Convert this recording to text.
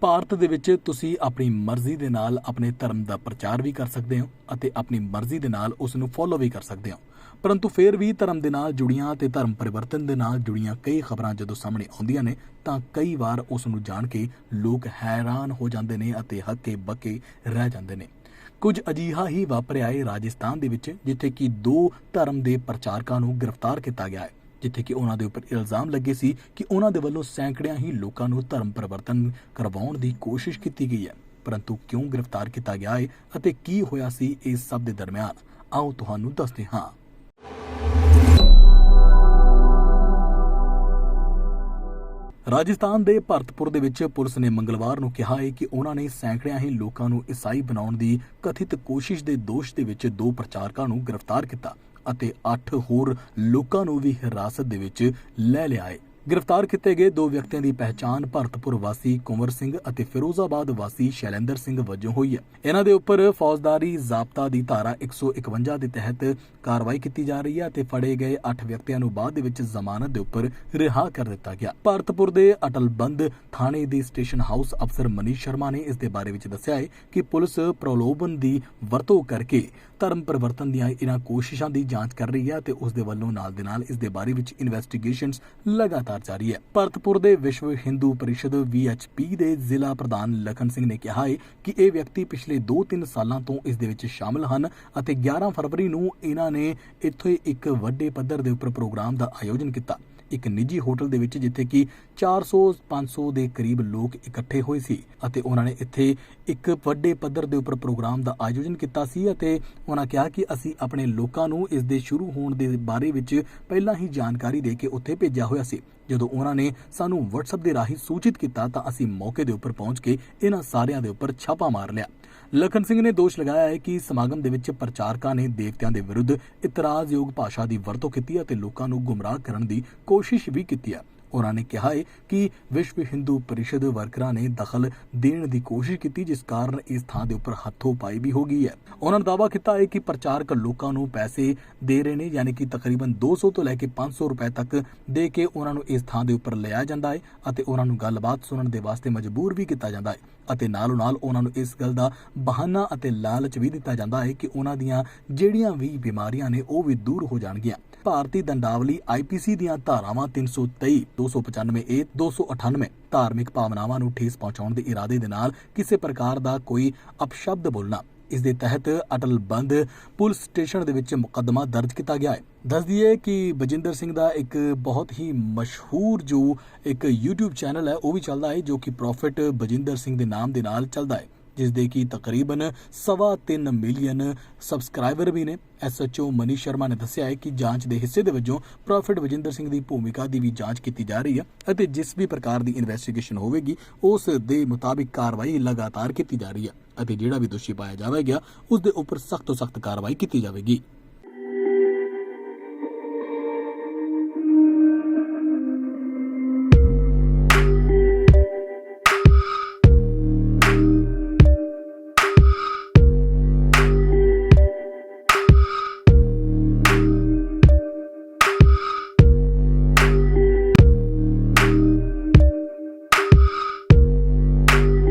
ਭਾਰਤ ਦੇ ਵਿੱਚ ਤੁਸੀਂ ਆਪਣੀ ਮਰਜ਼ੀ ਦੇ ਨਾਲ ਆਪਣੇ ਧਰਮ ਦਾ ਪ੍ਰਚਾਰ ਵੀ ਕਰ ਸਕਦੇ ਹੋ ਅਤੇ ਆਪਣੀ ਮਰਜ਼ੀ ਦੇ ਨਾਲ ਉਸ ਨੂੰ ਫੋਲੋ ਵੀ ਕਰ ਸਕਦੇ ਹੋ। ਪਰੰਤੂ ਫਿਰ ਵੀ ਧਰਮ ਦੇ ਨਾਲ ਜੁੜੀਆਂ ਤੇ ਧਰਮ ਪਰਿਵਰਤਨ ਦੇ ਨਾਲ ਜੁੜੀਆਂ ਕਈ ਖਬਰਾਂ ਜਦੋਂ ਸਾਹਮਣੇ ਆਉਂਦੀਆਂ ਨੇ, ਤਾਂ ਕਈ ਵਾਰ ਉਸ ਨੂੰ ਜਾਣ ਕੇ ਲੋਕ ਹੈਰਾਨ ਹੋ ਜਾਂਦੇ ਨੇ ਅਤੇ ਹੱਕੇ ਬੱਕੇ ਰਹਿ ਜਾਂਦੇ ਨੇ। ਕੁਝ ਅਜੀਹਾ ਹੀ ਵਾਪਰਿਆ ਹੈ ਰਾਜਸਥਾਨ ਦੇ ਵਿੱਚ, ਜਿੱਥੇ ਕਿ ਦੋ ਧਰਮ ਦੇ ਪ੍ਰਚਾਰਕਾਂ ਨੂੰ ਗ੍ਰਿਫਤਾਰ ਕੀਤਾ ਗਿਆ ਹੈ। ਜਿੱਥੇ ਕਿ ਉਹਨਾਂ ਦੇ ਉੱਪਰ ਇਲਜ਼ਾਮ ਲੱਗੇ ਸੀ ਕਿ ਉਹਨਾਂ ਦੇ ਵੱਲੋਂ ਸੈਂਕੜਿਆਂ ਹੀ ਲੋਕਾਂ ਨੂੰ ਧਰਮ ਪਰਿਵਰਤਨ ਕਰਵਾਉਣ ਦੀ ਕੋਸ਼ਿਸ਼ ਕੀਤੀ ਗਈ ਹੈ। ਪਰੰਤੂ ਕਿਉਂ ਗ੍ਰਿਫਤਾਰ ਕੀਤਾ ਗਿਆ ਹੈ ਅਤੇ ਕੀ ਹੋਇਆ ਸੀ ਇਸ ਸਭ ਦੇ ਦਰਮਿਆਨ, ਆਓ ਤੁਹਾਨੂੰ ਦੱਸਦੇ ਹਾਂ। ਰਾਜਸਥਾਨ ਦੇ ਭਰਤਪੁਰ ਦੇ ਵਿੱਚ ਪੁਲਿਸ ਨੇ ਮੰਗਲਵਾਰ ਨੂੰ ਕਿਹਾ ਹੈ ਕਿ ਉਹਨਾਂ ਨੇ ਸੈਂਕੜਿਆਂ ਹੀ ਲੋਕਾਂ ਨੂੰ ਈਸਾਈ ਬਣਾਉਣ ਦੀ ਕਥਿਤ ਕੋਸ਼ਿਸ਼ ਦੇ ਦੋਸ਼ ਦੇ ਵਿੱਚ ਦੋ ਪ੍ਰਚਾਰਕਾਂ ਨੂੰ ਗ੍ਰਿਫਤਾਰ ਕੀਤਾ। ਅਤੇ 8 ਹੋਰ ਲੋਕਾਂ ਨੂੰ ਵੀ ਹਿਰਾਸਤ ਦੇ ਵਿੱਚ ਲੈ ਲਿਆ ਹੈ ਗ੍ਰਿਫਤਾਰ ਕੀਤੇ ਗਏ ਦੋ ਵਿਅਕਤੀਆਂ ਦੀ ਪਹਿਚਾਣ ਭਰਤਪੁਰ ਵਾਸੀ ਕੁੰਵਰ ਸਿੰਘ ਅਤੇ ਫਿਰੋਜ਼ਾਬਾਦ ਵਾਸੀ ਸ਼ੈਲੇਂਦਰ ਸਿੰਘ ਵਜੋਂ ਹੋਈ ਹੈ। ਇਹਨਾਂ ਦੇ ਉੱਪਰ ਫੌਜਦਾਰੀ ਜ਼ਾਬਤਾ ਦੀ ਧਾਰਾ 151 ਦੇ ਤਹਿਤ ਕਾਰਵਾਈ ਕੀਤੀ ਜਾ ਰਹੀ ਹੈ ਅਤੇ ਫੜੇ ਗਏ 8 ਵਿਅਕਤੀਆਂ ਨੂੰ ਬਾਅਦ ਦੇ ਵਿੱਚ ਜ਼ਮਾਨਤ ਦੇ ਉੱਪਰ ਰਿਹਾ ਕਰ ਦਿੱਤਾ ਗਿਆ। ਭਰਤਪੁਰ ਦੇ ਅਟਲਬੰਦ ਥਾਣੇ ਦੇ ਸਟੇਸ਼ਨ ਹਾਊਸ ਅਫਸਰ ਮਨੀਸ਼ ਸ਼ਰਮਾ ਨੇ ਇਸ ਦੇ ਬਾਰੇ ਵਿੱਚ ਦੱਸਿਆ ਹੈ ਕਿ ਪੁਲਿਸ ਪ੍ਰਲੋਭਨ ਦੀ ਵਰਤੋਂ ਕਰਕੇ ਧਰਮ ਪਰਿਵਰਤਨ ਦੀਆਂ ਇਹਨਾਂ ਕੋਸ਼ਿਸ਼ਾਂ ਦੀ ਜਾਂਚ ਕਰ ਰਹੀ ਹੈ ਤੇ ਉਸ ਦੇ ਵੱਲੋਂ ਨਾਲ ਦੇ ਨਾਲ ਇਸ ਦੇ ਬਾਰੇ ਵਿੱਚ ਇਨਵੈਸਟੀਗੇਸ਼ਨਸ ਲਗਾਤਾਰ ਜਾਰੀ ਹੈ। ਭਰਤਪੁਰ ਦੇ ਵਿਸ਼ਵ ਹਿੰਦੂ ਪਰਿਸ਼ਦ VHP ਦੇ ਜ਼ਿਲ੍ਹਾ ਪ੍ਰਧਾਨ ਲਖਨ ਸਿੰਘ ਨੇ ਕਿਹਾ ਹੈ ਕਿ ਇਹ ਵਿਅਕਤੀ ਪਿਛਲੇ 2-3 ਸਾਲਾਂ ਤੋਂ ਇਸ ਦੇ ਵਿੱਚ ਸ਼ਾਮਲ ਹਨ ਅਤੇ 11 ਫਰਵਰੀ ਨੂੰ ਇਹਨਾਂ ਨੇ ਇੱਥੇ ਇੱਕ ਵੱਡੇ ਪੱਧਰ ਦੇ ਉੱਪਰ ਪ੍ਰੋਗਰਾਮ ਦਾ ਆਯੋਜਨ ਕੀਤਾ। ਇੱਕ ਨਿੱਜੀ ਹੋਟਲ ਦੇ ਵਿੱਚ, ਜਿੱਥੇ ਕਿ 400-500 ਦੇ ਕਰੀਬ ਲੋਕ ਇਕੱਠੇ ਹੋਏ ਸੀ ਅਤੇ ਉਹਨਾਂ ਨੇ ਇੱਥੇ ਇੱਕ ਵੱਡੇ ਪੱਧਰ ਦੇ ਉੱਪਰ ਪ੍ਰੋਗਰਾਮ ਦਾ ਆਯੋਜਨ ਕੀਤਾ ਸੀ ਅਤੇ ਉਹਨਾਂ ਕਿਹਾ ਕਿ ਅਸੀਂ ਆਪਣੇ ਲੋਕਾਂ ਨੂੰ ਇਸ ਦੇ ਸ਼ੁਰੂ ਹੋਣ ਦੇ ਬਾਰੇ ਵਿੱਚ ਪਹਿਲਾਂ ਹੀ ਜਾਣਕਾਰੀ ਦੇ ਕੇ ਉੱਥੇ ਭੇਜਿਆ ਹੋਇਆ ਸੀ। ਜਦੋਂ ਉਹਨਾਂ ਨੇ ਸਾਨੂੰ WhatsApp ਦੇ ਰਾਹੀਂ ਸੂਚਿਤ ਕੀਤਾ ਤਾਂ ਅਸੀਂ ਮੌਕੇ ਦੇ ਉੱਪਰ ਪਹੁੰਚ ਕੇ ਇਹਨਾਂ ਸਾਰਿਆਂ ਦੇ ਉੱਪਰ ਛਾਪਾ ਮਾਰ ਲਿਆ। ਲਖਨ ਸਿੰਘ ਨੇ ਦੋਸ਼ ਲਗਾਇਆ ਹੈ ਕਿ ਸਮਾਗਮ ਦੇ ਵਿੱਚ ਪ੍ਰਚਾਰਕਾਂ ਨੇ ਦੇਵਤਿਆਂ ਦੇ ਵਿਰੁੱਧ ਇਤਰਾਜ਼ਯੋਗ ਭਾਸ਼ਾ ਦੀ ਵਰਤੋਂ ਕੀਤੀ ਅਤੇ ਲੋਕਾਂ ਨੂੰ ਗੁੰਮਰਾਹ ਕਰਨ ਦੀ ਕੋਸ਼ਿਸ਼ ਵੀ ਕੀਤੀ ਹੈ। ਉਹਨਾਂ ਨੇ ਕਿਹਾ ਹੈ ਕਿ ਵਿਸ਼ਵ ਹਿੰਦੂ ਪਰਿਸ਼ਦ ਵਰਕਰਾਂ ਨੇ ਦਖਲ ਦੇਣ ਦੀ ਕੋਸ਼ਿਸ਼ ਕੀਤੀ, ਜਿਸ ਕਾਰਨ ਇਸ ਥਾਂ ਦੇ ਉੱਪਰ ਹੱਥੋਂ ਪਾਈ ਵੀ ਹੋ ਗਈ ਹੈ। ਉਹਨਾਂ ਨੇ ਦਾਅਵਾ ਕੀਤਾ ਹੈ ਕਿ ਪ੍ਰਚਾਰਕ ਲੋਕਾਂ ਨੂੰ ਪੈਸੇ ਦੇ ਰਹੇ ਨੇ, ਯਾਨੀ ਕਿ ਤਕਰੀਬਨ 200 ਤੋਂ ਲੈ ਕੇ 500 ਰੁਪਏ ਤੱਕ ਦੇ ਕੇ ਉਹਨਾਂ ਨੂੰ ਇਸ ਥਾਂ ਦੇ ਉੱਪਰ ਲਿਆ ਜਾਂਦਾ ਹੈ ਅਤੇ ਉਹਨਾਂ ਨੂੰ ਗੱਲਬਾਤ ਸੁਣਨ ਦੇ ਵਾਸਤੇ ਮਜਬੂਰ ਵੀ ਕੀਤਾ ਜਾਂਦਾ ਹੈ ਅਤੇ ਨਾਲੋਂ ਨਾਲ ਉਹਨਾਂ ਨੂੰ ਇਸ ਗੱਲ ਦਾ ਬਹਾਨਾ ਅਤੇ ਲਾਲਚ ਵੀ ਦਿੱਤਾ ਜਾਂਦਾ ਹੈ ਕਿ ਉਹਨਾਂ ਦੀਆਂ ਜਿਹੜੀਆਂ ਵੀ ਬਿਮਾਰੀਆਂ ਨੇ, ਉਹ ਵੀ ਦੂਰ ਹੋ ਜਾਣਗੀਆਂ। ਭਾਰਤੀ ਦੰਡਾਵਲੀ ਆਈਪੀਸੀ ਦੀਆਂ ਧਾਰਾਵਾਂ 323 295 ਏ 298 ਧਾਰਮਿਕ ਭਾਵਨਾਵਾਂ ਨੂੰ ਠੇਸ ਪਹੁੰਚਾਉਣ ਦੇ ਇਰਾਦੇ ਦੇ ਨਾਲ ਕਿਸੇ ਪ੍ਰਕਾਰ ਦਾ ਕੋਈ ਅਪਸ਼ਬਦ ਬੋਲਣਾ। ਇਸ ਦੇ ਤਹਿਤ ਅਟਲ ਬੰਦ ਪੁਲਿਸ ਸਟੇਸ਼ਨ ਦੇ ਵਿੱਚ ਮੁਕੱਦਮਾ ਦਰਜ ਕੀਤਾ ਗਿਆ ਹੈ। ਦੱਸ ਦਈਏ ਕਿ ਬਜਿੰਦਰ ਸਿੰਘ ਦਾ ਇੱਕ ਬਹੁਤ ਹੀ ਮਸ਼ਹੂਰ ਜੋ ਇੱਕ YouTube ਚੈਨਲ ਹੈ, ਉਹ ਵੀ ਚੱਲਦਾ ਹੈ, ਜੋ ਕਿ ਪ੍ਰੋਫਿਟ ਬਜਿੰਦਰ ਸਿੰਘ ਦੇ ਨਾਮ ਦੇ ਨਾਲ ਚੱਲਦਾ ਹੈ। ਜਿਸ ਦੇ ਕੀ ਤਕਰੀਬਨ 3.5 ਮਿਲੀਅਨ ਸਬਸਕ੍ਰਾਈਬਰ ਵੀ ਨੇ। ਐਸਐਚਓ ਮਨੀਸ਼ ਸ਼ਰਮਾ ਨੇ ਦੱਸਿਆ ਹੈ ਕਿ ਜਾਂਚ ਦੇ ਹਿੱਸੇ ਦੇ ਵਜੋਂ ਪ੍ਰੋਫਿਟ ਵਜਿੰਦਰ ਸਿੰਘ ਦੀ ਭੂਮਿਕਾ ਦੀ ਵੀ ਜਾਂਚ ਕੀਤੀ ਜਾ ਰਹੀ ਹੈ ਅਤੇ ਜਿਸ ਵੀ ਪ੍ਰਕਾਰ ਦੀ ਇਨਵੈਸਟੀਗੇਸ਼ਨ ਹੋਵੇਗੀ, ਉਸ ਦੇ ਮੁਤਾਬਿਕ ਕਾਰਵਾਈ ਲਗਾਤਾਰ ਕੀਤੀ ਜਾ ਰਹੀ ਹੈ ਅਤੇ ਜਿਹੜਾ ਵੀ ਦੋਸ਼ੀ ਪਾਇਆ ਜਾਵੇਗਾ, ਉਸ ਦੇ ਉੱਪਰ ਸਖਤ ਤੋਂ ਸਖਤ ਕਾਰਵਾਈ ਕੀਤੀ ਜਾਵੇਗੀ।